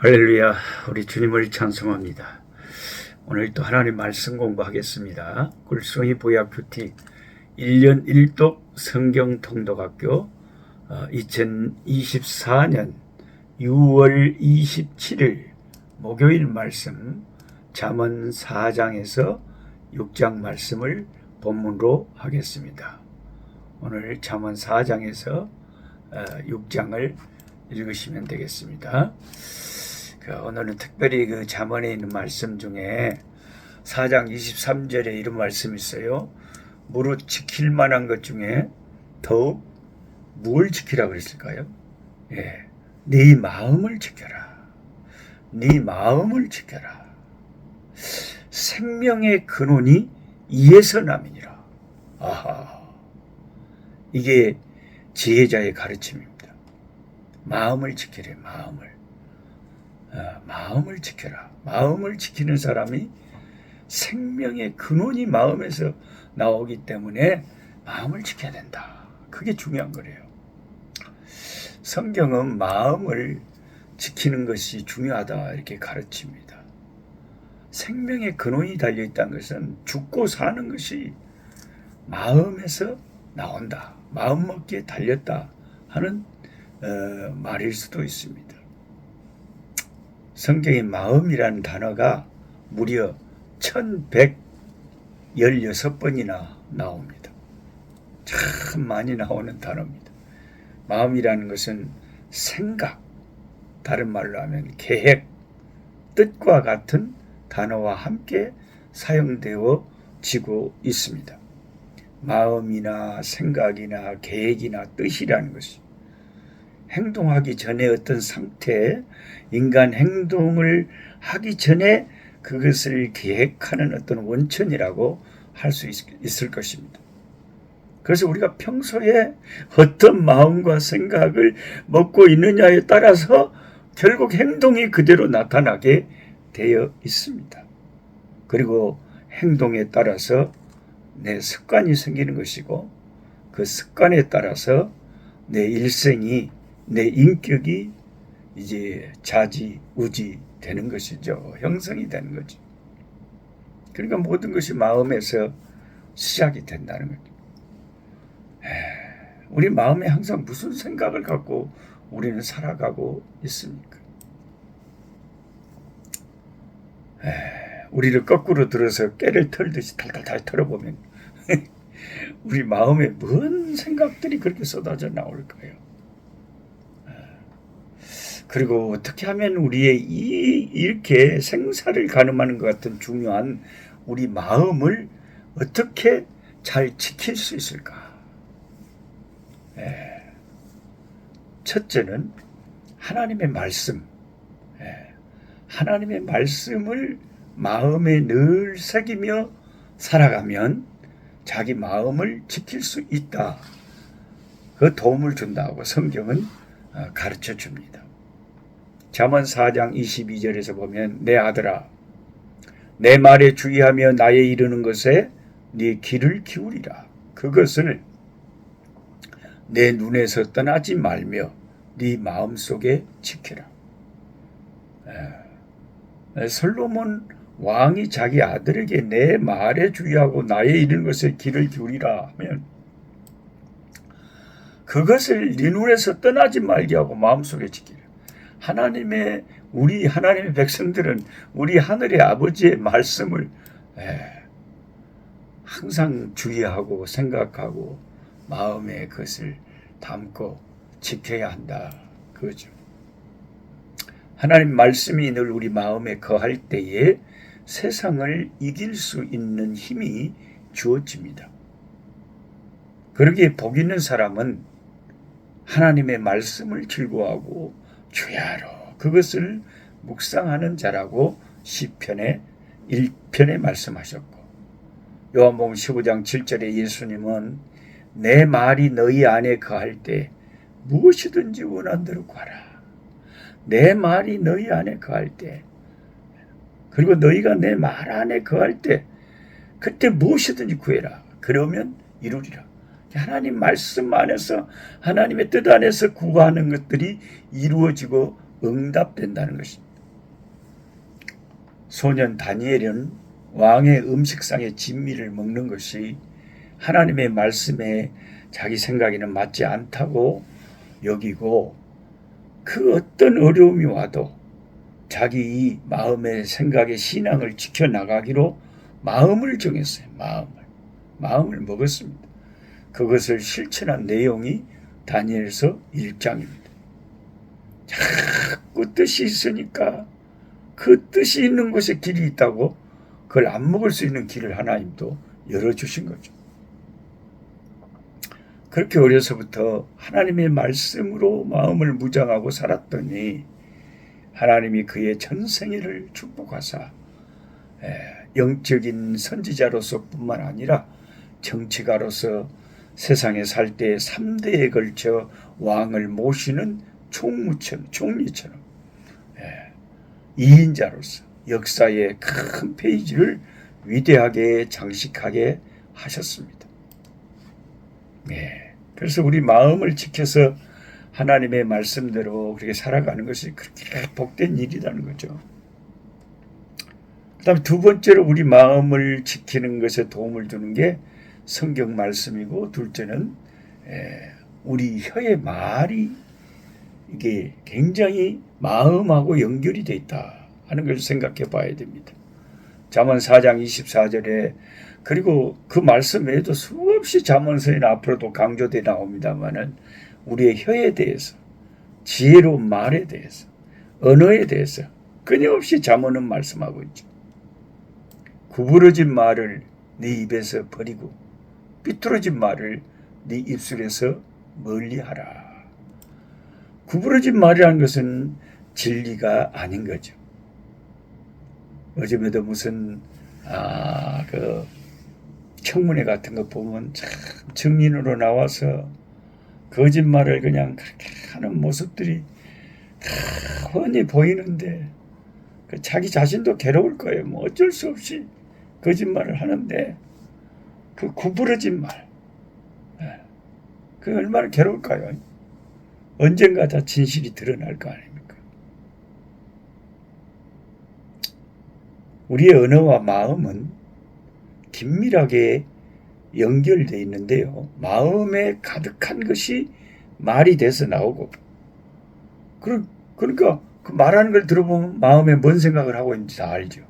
할렐루야, 우리 주님을 찬송합니다. 오늘 또 하나님 말씀 공부하겠습니다. 굴송이 보약 뷰티 1년 1독 성경 통독학교 2024년 6월 27일 목요일 말씀 잠언 4장에서 6장 말씀을 본문으로 하겠습니다. 오늘 잠언 4장에서 6장을 읽으시면 되겠습니다. 그 오늘은 특별히 그 잠언에 있는 말씀 중에 4장 23절에 이런 말씀이 있어요. 무릇 지킬 만한 것 중에 더욱 뭘 지키라 그랬을까요? 예. 네 마음을 지켜라. 네 마음을 지켜라. 생명의 근원이 이에서 남이니라. 아하. 이게 지혜자의 가르침입니다. 마음을 지키래, 마음을. 어, 마음을 지켜라. 마음을 지키는 사람이 생명의 근원이 마음에서 나오기 때문에 마음을 지켜야 된다. 그게 중요한 거래요. 성경은 마음을 지키는 것이 중요하다 이렇게 가르칩니다. 생명의 근원이 달려 있다는 것은 죽고 사는 것이 마음에서 나온다. 마음 먹기에 달렸다 하는 어, 말일 수도 있습니다. 성경의 마음이라는 단어가 무려 1116번이나 나옵니다. 참 많이 나오는 단어입니다. 마음이라는 것은 생각, 다른 말로 하면 계획, 뜻과 같은 단어와 함께 사용되어 지고 있습니다. 마음이나 생각이나 계획이나 뜻이라는 것이 행동하기 전에 어떤 상태에 인간 행동을 하기 전에 그것을 계획하는 어떤 원천이라고 할 수 있을 것입니다. 그래서 우리가 평소에 어떤 마음과 생각을 먹고 있느냐에 따라서 결국 행동이 그대로 나타나게 되어 있습니다. 그리고 행동에 따라서 내 습관이 생기는 것이고 그 습관에 따라서 내 일생이 내 인격이 이제 자지 우지 되는 것이죠. 형성이 되는 거죠. 그러니까 모든 것이 마음에서 시작이 된다는 거죠. 우리 마음에 항상 무슨 생각을 갖고 우리는 살아가고 있습니까? 우리를 거꾸로 들어서 깨를 털듯이 탈탈탈 털어보면 우리 마음에 뭔 생각들이 그렇게 쏟아져 나올까요? 그리고 어떻게 하면 우리의 이 이렇게 생사를 가늠하는 것 같은 중요한 우리 마음을 어떻게 잘 지킬 수 있을까? 예. 첫째는 하나님의 말씀. 예. 하나님의 말씀을 마음에 늘 새기며 살아가면 자기 마음을 지킬 수 있다. 그 도움을 준다고 성경은 어, 가르쳐 줍니다. 잠언 4장 22절에서 보면 내 아들아 내 말에 주의하며 나에 이르는 것에 네 귀를 기울이라. 그것을 내 눈에서 떠나지 말며 네 마음속에 지키라. 솔로몬 왕이 자기 아들에게 내 말에 주의하고 나에 이르는 것에 귀를 기울이라 하면 그것을 네 눈에서 떠나지 말게 하고 마음속에 지키라 하나님의 우리 하나님의 백성들은 우리 하늘의 아버지의 말씀을 에, 항상 주의하고 생각하고 마음에 그것을 담고 지켜야 한다. 그죠. 하나님 말씀이 늘 우리 마음에 거할 때에 세상을 이길 수 있는 힘이 주어집니다. 그러기에 복 있는 사람은 하나님의 말씀을 즐거워하고 주야로 그것을 묵상하는 자라고 시편의 1편에 말씀하셨고 요한복음 15장 7절에 예수님은 내 말이 너희 안에 거할 때 무엇이든지 원한 대로 구하라. 내 말이 너희 안에 거할 때 그리고 너희가 내 말 안에 거할 때 그때 무엇이든지 구해라. 그러면 이루리라. 하나님 말씀 안에서 하나님의 뜻 안에서 구하는 것들이 이루어지고 응답된다는 것입니다. 소년 다니엘은 왕의 음식상의 진미를 먹는 것이 하나님의 말씀에 자기 생각에는 맞지 않다고 여기고 그 어떤 어려움이 와도 자기 이 마음의 생각의 신앙을 지켜나가기로 마음을 정했어요. 마음을. 마음을 먹었습니다. 그것을 실천한 내용이 다니엘서 1장입니다. 자꾸 뜻이 있으니까 그 뜻이 있는 곳에 길이 있다고 그걸 안 먹을 수 있는 길을 하나님도 열어주신 거죠. 그렇게 어려서부터 하나님의 말씀으로 마음을 무장하고 살았더니 하나님이 그의 전생애를 축복하사 영적인 선지자로서 뿐만 아니라 정치가로서 세상에 살 때 3대에 걸쳐 왕을 모시는 총무처럼, 총리처럼 이인자로서 역사의 큰 페이지를 위대하게 장식하게 하셨습니다. 네. 그래서 우리 마음을 지켜서 하나님의 말씀대로 그렇게 살아가는 것이 그렇게 복된 일이라는 거죠. 그 다음에 두 번째로 우리 마음을 지키는 것에 도움을 주는 게 성경 말씀이고 둘째는 우리 혀의 말이 이게 굉장히 마음하고 연결이 돼 있다 하는 걸 생각해 봐야 됩니다. 잠언 4장 24절에 그리고 그 말씀 외에도 수없이 잠언서에는 앞으로도 강조돼 나옵니다만은 우리의 혀에 대해서 지혜로운 말에 대해서 언어에 대해서 끊임없이 잠언은 말씀하고 있죠. 구부러진 말을 네 입에서 버리고 삐뚤어진 말을 네 입술에서 멀리하라. 구부러진 말이라는 것은 진리가 아닌 거죠. 요즘에도 무슨 아 그 청문회 같은 거 보면 참 증인으로 나와서 거짓말을 그냥 그렇게 하는 모습들이 다 훤히 보이는데 그 자기 자신도 괴로울 거예요. 뭐 어쩔 수 없이 거짓말을 하는데 그 구부러진 말, 예. 그 얼마나 괴로울까요? 언젠가 다 진실이 드러날 거 아닙니까? 우리의 언어와 마음은 긴밀하게 연결되어 있는데요. 마음에 가득한 것이 말이 돼서 나오고, 그러니까 그 말하는 걸 들어보면 마음에 뭔 생각을 하고 있는지 다 알죠.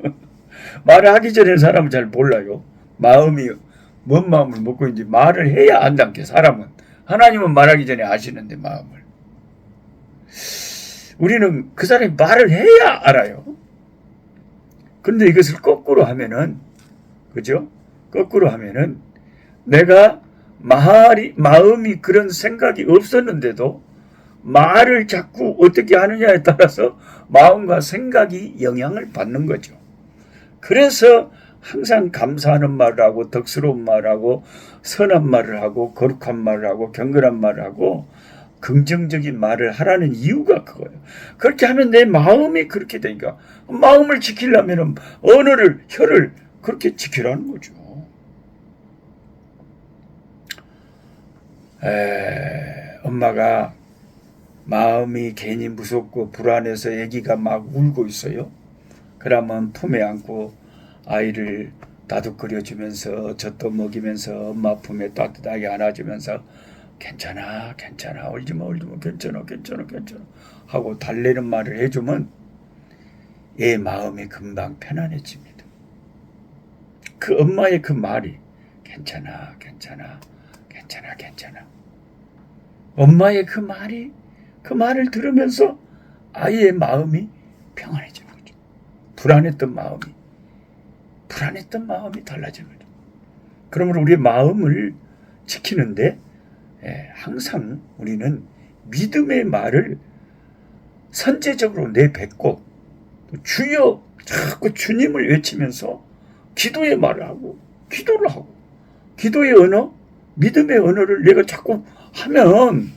말을 하기 전에 사람은 잘 몰라요. 마음이 뭔 마음을 먹고 있는지 말을 해야 게 사람은 하나님은 말하기 전에 아시는데 마음을 우리는 그 사람이 말을 해야 알아요. 그런데 이것을 거꾸로 하면은 그죠? 거꾸로 하면은 내가 말이 마음이 그런 생각이 없었는데도 말을 자꾸 어떻게 하느냐에 따라서 마음과 생각이 영향을 받는 거죠. 그래서 항상 감사하는 말을 하고 덕스러운 말을 하고 선한 말을 하고 거룩한 말을 하고 경건한 말을 하고 긍정적인 말을 하라는 이유가 그거예요. 그렇게 하면 내 마음이 그렇게 되니까 마음을 지키려면 언어를 혀를 그렇게 지키라는 거죠. 에, 엄마가 마음이 괜히 무섭고 불안해서 아기가 막 울고 있어요. 그러면 품에 안고 아이를 다독거려 주면서 젖도 먹이면서 엄마 품에 따뜻하게 안아주면서 괜찮아 괜찮아 울지마 울지마 괜찮아 괜찮아 괜찮아 하고 달래는 말을 해주면 애 마음이 금방 편안해집니다. 그 엄마의 그 말이 괜찮아 괜찮아 괜찮아 괜찮아 엄마의 그 말이 그 말을 들으면서 아이의 마음이 평안해지는 거죠. 불안했던 마음이 불안했던 마음이 달라지는 거죠. 그러므로 우리의 마음을 지키는데 예, 항상 우리는 믿음의 말을 선제적으로 내뱉고 주여 자꾸 주님을 외치면서 기도의 말을 하고 기도를 하고 기도의 언어, 믿음의 언어를 내가 자꾸 하면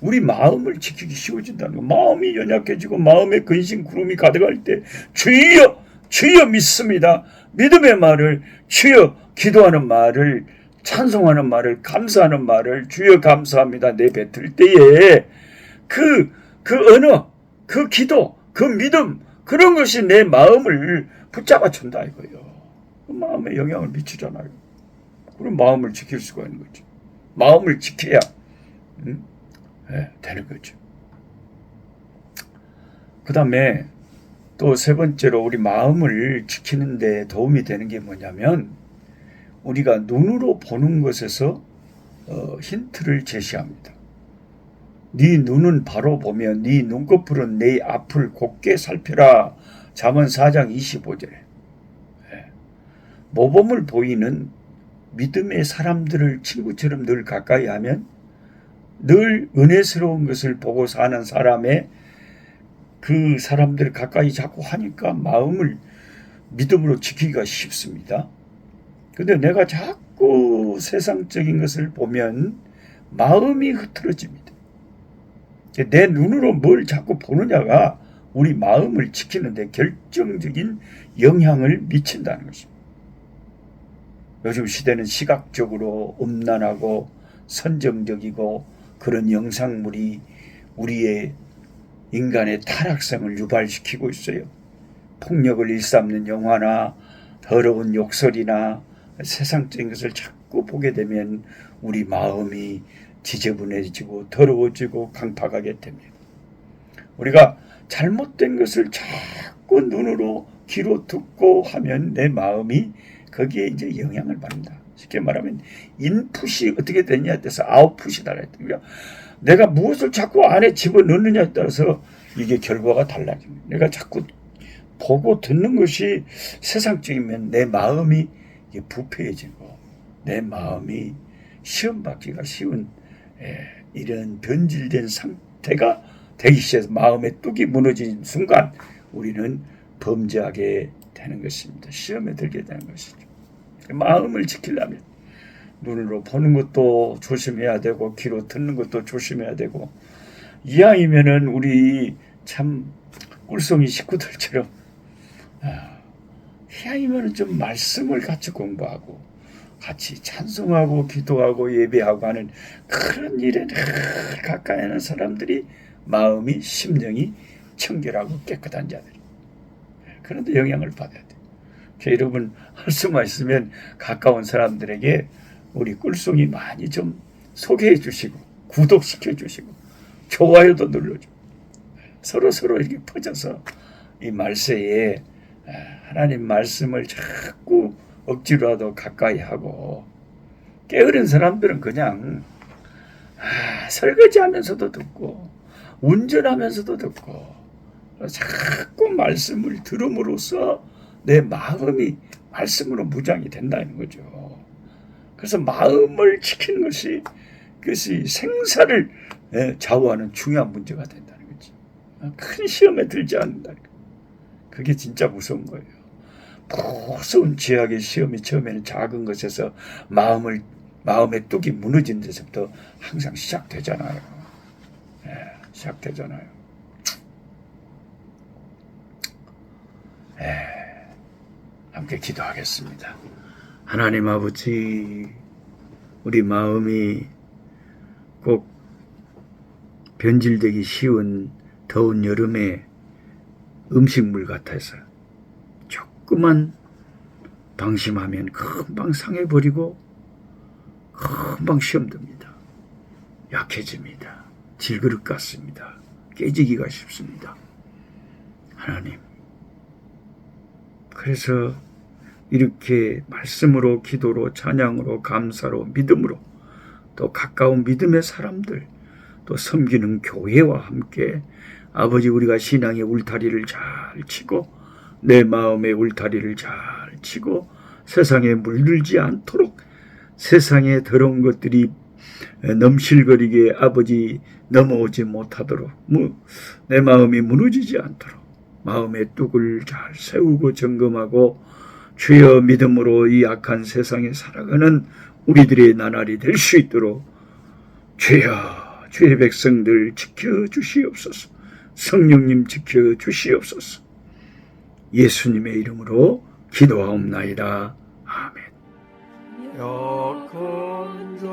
우리 마음을 지키기 쉬워진다는 거. 마음이 연약해지고 마음에 근심 구름이 가득할 때 주여 주여 믿습니다. 믿음의 말을 주여 기도하는 말을 찬송하는 말을 감사하는 말을 주여 감사합니다 내뱉을 때에 그그 언어 그 기도 그 믿음 그런 것이 내 마음을 붙잡아 준다 이거예요. 그 마음에 영향을 미치잖아요. 그럼 마음을 지킬 수가 있는 거죠. 마음을 지켜야 음? 예, 되는 거죠. 그 다음에 또 세 번째로 우리 마음을 지키는 데 도움이 되는 게 뭐냐면 우리가 눈으로 보는 것에서 어, 힌트를 제시합니다. 네 눈은 바로 보면 네 눈꺼풀은 내 앞을 곱게 살펴라. 잠언 4장 25절에 모범을 보이는 믿음의 사람들을 친구처럼 늘 가까이 하면 늘 은혜스러운 것을 보고 사는 사람의 그 사람들 가까이 자꾸 하니까 마음을 믿음으로 지키기가 쉽습니다. 근데 내가 자꾸 세상적인 것을 보면 마음이 흐트러집니다. 내 눈으로 뭘 자꾸 보느냐가 우리 마음을 지키는데 결정적인 영향을 미친다는 것입니다. 요즘 시대는 시각적으로 음란하고 선정적이고 그런 영상물이 우리의 인간의 타락성을 유발시키고 있어요. 폭력을 일삼는 영화나 더러운 욕설이나 세상적인 것을 자꾸 보게 되면 우리 마음이 지저분해지고 더러워지고 강팍하게 됩니다. 우리가 잘못된 것을 자꾸 눈으로 귀로 듣고 하면 내 마음이 거기에 이제 영향을 받는다. 쉽게 말하면 인풋이 어떻게 되냐에 따라서 아웃풋이 달라요. 그러니까 내가 무엇을 자꾸 안에 집어넣느냐에 따라서 이게 결과가 달라집니다. 내가 자꾸 보고 듣는 것이 세상적이면 내 마음이 부패해지고 내 마음이 시험 받기가 쉬운 예, 이런 변질된 상태가 되기 시작해서 마음의 뚝이 무너진 순간 우리는 범죄하게 되는 것입니다. 시험에 들게 되는 것이죠. 마음을 지키려면 눈으로 보는 것도 조심해야 되고 귀로 듣는 것도 조심해야 되고 이왕이면은 우리 참 꿀송이 식구들처럼 아, 이왕이면은 좀 말씀을 같이 공부하고 같이 찬송하고 기도하고 예배하고 하는 그런 일에 늘 가까이 하는 사람들이 마음이 심령이 청결하고 깨끗한 자들. 그런데 영향을 받아야 돼. 여러분 할 수만 있으면 가까운 사람들에게 우리 꿀송이 많이 좀 소개해 주시고 구독시켜 주시고 좋아요도 눌러주고 서로 서로 이렇게 퍼져서 이 말세에 하나님 말씀을 자꾸 억지로라도 가까이 하고 게으른 사람들은 그냥 아, 설거지하면서도 듣고 운전하면서도 듣고 자꾸 말씀을 들음으로써 내 마음이 말씀으로 무장이 된다는 거죠. 그래서 마음을 지키는 것이 그것이 생사를 예, 좌우하는 중요한 문제가 된다는 거지. 큰 시험에 들지 않는다는 거. 그게 진짜 무서운 거예요. 무서운 죄악의 시험이 처음에는 작은 것에서 마음을 마음의 뚝이 무너진 데서부터 항상 시작되잖아요. 예, 시작되잖아요. 예, 함께 기도하겠습니다. 하나님 아버지, 우리 마음이 꼭 변질되기 쉬운 더운 여름에 음식물 같아서 조금만 방심하면 금방 상해버리고 금방 시험듭니다. 약해집니다. 질그릇 같습니다. 깨지기가 쉽습니다. 하나님. 그래서 이렇게 말씀으로, 기도로, 찬양으로, 감사로, 믿음으로 또 가까운 믿음의 사람들, 또 섬기는 교회와 함께 아버지 우리가 신앙의 울타리를 잘 치고 내 마음의 울타리를 잘 치고 세상에 물들지 않도록 세상의 더러운 것들이 넘실거리게 아버지 넘어오지 못하도록 내 마음이 무너지지 않도록 마음의 뚝을 잘 세우고 점검하고 주여 믿음으로 이 악한 세상에 살아가는 우리들의 나날이 될 수 있도록 주여 주의 백성들 지켜 주시옵소서 성령님 지켜 주시옵소서 예수님의 이름으로 기도하옵나이다. 아멘. 약한 자